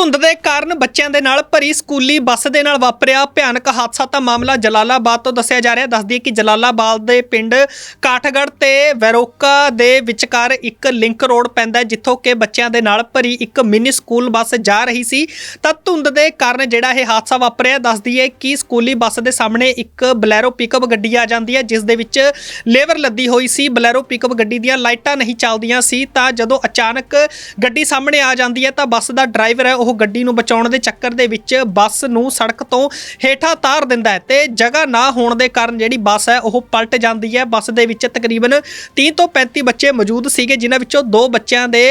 ਧੁੰਦ ਦੇ ਕਾਰਨ ਬੱਚਿਆਂ ਦੇ ਨਾਲ ਭਰੀ ਸਕੂਲੀ ਬੱਸ ਦੇ ਨਾਲ ਵਾਪਰਿਆ ਭਿਆਨਕ ਹਾਦਸਾ ਤਾਂ ਮਾਮਲਾ ਜਲਾਲਾਬਾਦ ਤੋਂ ਦੱਸਿਆ ਜਾ ਰਿਹਾ। ਦੱਸਦੀ ਹੈ ਕਿ ਜਲਾਲਾਬਾਦ ਦੇ ਪਿੰਡ ਕਾਠਗੜ੍ਹ ਤੇ ਵੈਰੋਕਾ ਦੇ ਵਿਚਕਾਰ ਇੱਕ ਲਿੰਕ ਰੋਡ ਪੈਂਦਾ ਜਿੱਥੋਂ ਕਿ ਬੱਚਿਆਂ ਦੇ ਨਾਲ ਭਰੀ ਇੱਕ ਮਿੰਨੀ ਸਕੂਲ ਬੱਸ ਜਾ ਰਹੀ ਸੀ। ਤਾਂ ਧੁੰਦ ਦੇ ਕਾਰਨ ਜਿਹੜਾ ਇਹ ਹਾਦਸਾ ਵਾਪਰਿਆ ਦੱਸਦੀ ਹੈ ਕਿ ਸਕੂਲੀ ਬੱਸ ਦੇ ਸਾਹਮਣੇ ਇੱਕ ਬਲੈਰੋ ਪਿਕਅਪ ਗੱਡੀ ਆ ਜਾਂਦੀ ਹੈ, ਜਿਸ ਦੇ ਵਿੱਚ ਲੇਬਰ ਲੱਦੀ ਹੋਈ ਸੀ। ਬਲੈਰੋ ਪਿਕਅਪ ਗੱਡੀ ਦੀਆਂ ਲਾਈਟਾਂ ਨਹੀਂ ਚੱਲਦੀਆਂ ਸੀ, ਤਾਂ ਜਦੋਂ ਅਚਾਨਕ ਗੱਡੀ ਸਾਹਮਣੇ ਆ ਜਾਂਦੀ ਹੈ, ਤਾਂ ਬੱਸ ਦਾ ਡਰਾਈਵਰ ਹੈ, ਉਹ ਉਹ ਗੱਡੀ ਨੂੰ ਬਚਾਉਣ ਦੇ ਚੱਕਰ ਦੇ ਵਿੱਚ ਬੱਸ ਨੂੰ ਸੜਕ ਤੋਂ ਹੇਠਾਂ ਤਾਰ ਦਿੰਦਾ ਹੈ ਤੇ ਜਗ੍ਹਾ ਨਾ ਹੋਣ ਦੇ ਕਾਰਨ ਜਿਹੜੀ ਬੱਸ ਹੈ, ਉਹ ਪਲਟ ਜਾਂਦੀ ਹੈ। ਬੱਸ ਦੇ ਵਿੱਚ ਤਕਰੀਬਨ 30 ਤੋਂ 35 ਬੱਚੇ ਮੌਜੂਦ ਸੀਗੇ, ਜਿਨ੍ਹਾਂ ਵਿੱਚੋਂ ਦੋ ਬੱਚਿਆਂ ਦੇ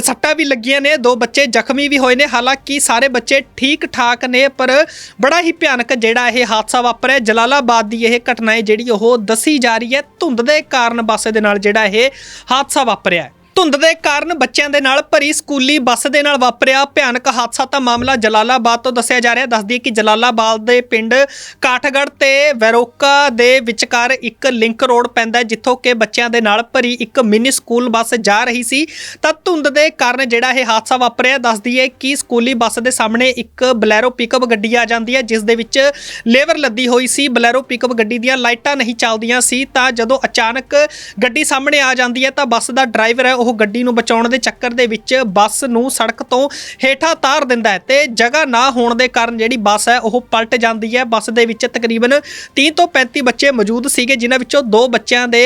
ਸੱਟਾਂ ਵੀ ਲੱਗੀਆਂ ਨੇ, ਦੋ ਬੱਚੇ ਜ਼ਖਮੀ ਵੀ ਹੋਏ ਨੇ। ਹਾਲਾਂਕਿ ਸਾਰੇ ਬੱਚੇ ਠੀਕ ਠਾਕ ਨੇ, ਪਰ ਬੜਾ ਹੀ ਭਿਆਨਕ ਜਿਹੜਾ ਇਹ ਹਾਦਸਾ ਵਾਪਰਿਆ। ਜਲਾਲਾਬਾਦ ਦੀ ਇਹ ਘਟਨਾ ਹੈ ਜਿਹੜੀ ਉਹ ਦੱਸੀ ਜਾ ਰਹੀ ਹੈ। ਧੁੰਦ ਦੇ ਕਾਰਨ ਬੱਸ ਦੇ ਨਾਲ ਜਿਹੜਾ ਇਹ ਹਾਦਸਾ ਵਾਪਰਿਆ ਧੁੰਦ ਦੇ ਕਾਰਨ ਬੱਚਿਆਂ ਦੇ ਨਾਲ ਭਰੀ ਸਕੂਲੀ ਬੱਸ ਦੇ ਨਾਲ ਵਾਪਰਿਆ ਭਿਆਨਕ ਹਾਦਸਾ। ਤਾਂ ਮਾਮਲਾ ਜਲਾਲਾਬਾਦ ਤੋਂ ਦੱਸਿਆ ਜਾ ਰਿਹਾ। ਦੱਸਦੀ ਕਿ ਜਲਾਲਾਬਾਦ ਦੇ ਪਿੰਡ ਕਾਠਗੜ੍ਹ ਤੇ ਵੈਰੋਕਾ ਦੇ ਵਿਚਕਾਰ ਇੱਕ ਲਿੰਕ ਰੋਡ ਪੈਂਦਾ ਜਿੱਥੋਂ ਕਿ ਬੱਚਿਆਂ ਦੇ ਨਾਲ ਭਰੀ ਇੱਕ ਮਿੰਨੀ ਸਕੂਲ ਬੱਸ ਜਾ ਰਹੀ ਸੀ। ਤਾਂ ਧੁੰਦ ਦੇ ਕਾਰਨ ਜਿਹੜਾ ਇਹ ਹਾਦਸਾ ਵਾਪਰਿਆ, ਦੱਸਦੀ ਹੈ ਕਿ ਸਕੂਲੀ ਬੱਸ ਦੇ ਸਾਹਮਣੇ ਇੱਕ ਬਲੈਰੋ ਪਿਕਅਪ ਗੱਡੀ ਆ ਜਾਂਦੀ ਹੈ, ਜਿਸ ਦੇ ਵਿੱਚ ਲੇਬਰ ਲੱਦੀ ਹੋਈ ਸੀ। ਬਲੈਰੋ ਪਿਕਅਪ ਗੱਡੀ ਦੀਆਂ ਲਾਈਟਾਂ ਨਹੀਂ ਚੱਲਦੀਆਂ ਸੀ। ਤਾਂ ਜਦੋਂ ਅਚਾਨਕ ਗੱਡੀ ਸਾਹਮਣੇ ਆ ਜਾਂਦੀ ਹੈ, ਤਾਂ ਬੱਸ ਦਾ ਡਰਾਈਵਰ ਹੈ ਉਹ ਗੱਡੀ ਨੂੰ ਬਚਾਉਣ ਦੇ ਚੱਕਰ ਦੇ ਵਿੱਚ ਬੱਸ ਨੂੰ ਸੜਕ ਤੋਂ ਹੇਠਾਂ ਤਾਰ ਦਿੰਦਾ ਹੈ ਤੇ ਜਗ੍ਹਾ ਨਾ ਹੋਣ ਦੇ ਕਾਰਨ ਜਿਹੜੀ ਬੱਸ ਹੈ ਉਹ ਪਲਟ ਜਾਂਦੀ ਹੈ। ਬੱਸ ਦੇ ਵਿੱਚ ਤਕਰੀਬਨ 30 ਤੋਂ 35 ਬੱਚੇ ਮੌਜੂਦ ਸੀਗੇ, ਜਿਨ੍ਹਾਂ ਵਿੱਚੋਂ ਦੋ ਬੱਚਿਆਂ ਦੇ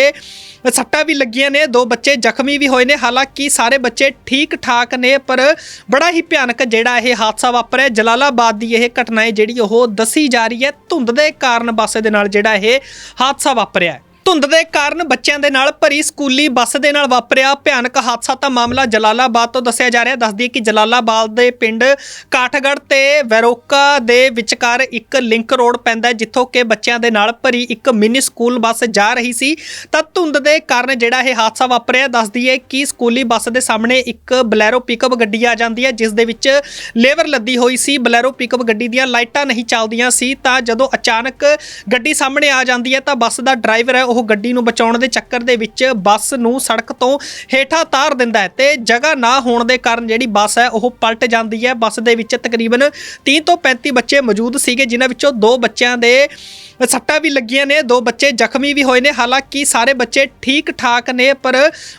ਸੱਟਾਂ ਵੀ ਲੱਗੀਆਂ ਨੇ, ਦੋ ਬੱਚੇ ਜ਼ਖਮੀ ਵੀ ਹੋਏ ਨੇ। ਹਾਲਾਂਕਿ ਸਾਰੇ ਬੱਚੇ ਠੀਕ ਠਾਕ ਨੇ, ਪਰ ਬੜਾ ਹੀ ਭਿਆਨਕ ਜਿਹੜਾ ਇਹ ਹਾਦਸਾ ਵਾਪਰਿਆ। ਜਲਾਲਾਬਾਦ ਦੀ ਇਹ ਘਟਨਾ ਹੈ ਜਿਹੜੀ ਉਹ ਦੱਸੀ ਜਾ ਰਹੀ ਹੈ। ਧੁੰਦ ਦੇ ਕਾਰਨ ਬੱਸ ਦੇ ਨਾਲ ਜਿਹੜਾ ਇਹ ਹਾਦਸਾ ਵਾਪਰਿਆ ਧੁੰਦ ਦੇ ਕਾਰਨ ਬੱਚਿਆਂ ਦੇ ਨਾਲ ਭਰੀ ਸਕੂਲੀ ਬੱਸ ਦੇ ਨਾਲ ਵਾਪਰਿਆ ਭਿਆਨਕ ਹਾਦਸਾ ਤਾਂ ਮਾਮਲਾ ਜਲਾਲਾਬਾਦ ਤੋਂ ਦੱਸਿਆ ਜਾ ਰਿਹਾ। ਦੱਸਦੀ ਹੈ ਕਿ ਜਲਾਲਾਬਾਦ ਦੇ ਪਿੰਡ ਕਾਠਗੜ੍ਹ ਤੇ ਵੈਰੋਕਾ ਦੇ ਵਿਚਕਾਰ ਇੱਕ ਲਿੰਕ ਰੋਡ ਪੈਂਦਾ ਜਿੱਥੋਂ ਕਿ ਬੱਚਿਆਂ ਦੇ ਨਾਲ ਭਰੀ ਇੱਕ ਮਿੰਨੀ ਸਕੂਲ ਬੱਸ ਜਾ ਰਹੀ ਸੀ। ਤਾਂ ਧੁੰਦ ਦੇ ਕਾਰਨ ਜਿਹੜਾ ਇਹ ਹਾਦਸਾ ਵਾਪਰਿਆ ਦੱਸਦੀ ਹੈ ਕਿ ਸਕੂਲੀ ਬੱਸ ਦੇ ਸਾਹਮਣੇ ਇੱਕ ਬਲੈਰੋ ਪਿਕਅਪ ਗੱਡੀ ਆ ਜਾਂਦੀ ਹੈ, ਜਿਸ ਦੇ ਵਿੱਚ ਲੇਬਰ ਲੱਦੀ ਹੋਈ ਸੀ। ਬਲੈਰੋ ਪਿਕਅਪ ਗੱਡੀ ਦੀਆਂ ਲਾਈਟਾਂ ਨਹੀਂ ਚੱਲਦੀਆਂ ਸੀ, ਤਾਂ ਜਦੋਂ ਅਚਾਨਕ ਗੱਡੀ ਸਾਹਮਣੇ ਆ ਜਾਂਦੀ ਹੈ, ਤਾਂ ਬੱਸ ਦਾ ਡਰਾਈਵਰ ਹੈ, ਉਹ ਉਹ ਗੱਡੀ ਨੂੰ ਬਚਾਉਣ ਦੇ ਚੱਕਰ ਦੇ ਵਿੱਚ ਬੱਸ ਨੂੰ ਸੜਕ ਤੋਂ ਹੇਠਾਂ ਤਾਰ ਦਿੰਦਾ ਹੈ ਤੇ ਜਗ੍ਹਾ ਨਾ ਹੋਣ ਦੇ ਕਾਰਨ ਜਿਹੜੀ ਬੱਸ ਹੈ ਉਹ ਪਲਟ ਜਾਂਦੀ ਹੈ। ਬੱਸ ਦੇ ਵਿੱਚ ਤਕਰੀਬਨ 30 ਤੋਂ 35 ਬੱਚੇ ਮੌਜੂਦ ਸੀਗੇ, ਜਿਨ੍ਹਾਂ ਵਿੱਚੋਂ ਦੋ ਬੱਚਿਆਂ ਦੇ ਸੱਟਾਂ ਵੀ ਲੱਗੀਆਂ ਨੇ, ਦੋ ਬੱਚੇ ਜ਼ਖਮੀ ਵੀ ਹੋਏ ਨੇ। ਹਾਲਾਂਕਿ ਸਾਰੇ ਬੱਚੇ ਠੀਕ ਠਾਕ ਨੇ, ਪਰ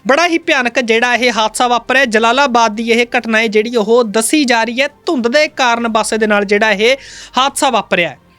ਬੜਾ ਹੀ ਭਿਆਨਕ ਜਿਹੜਾ ਇਹ ਹਾਦਸਾ ਵਾਪਰਿਆ। ਜਲਾਲਾਬਾਦ ਦੀ ਇਹ ਘਟਨਾ ਹੈ ਜਿਹੜੀ ਉਹ ਦੱਸੀ ਜਾ ਰਹੀ ਹੈ। ਧੁੰਦ ਦੇ ਕਾਰਨ ਬੱਸ ਦੇ ਨਾਲ ਜਿਹੜਾ ਇਹ ਹਾਦਸਾ ਵਾਪਰਿਆ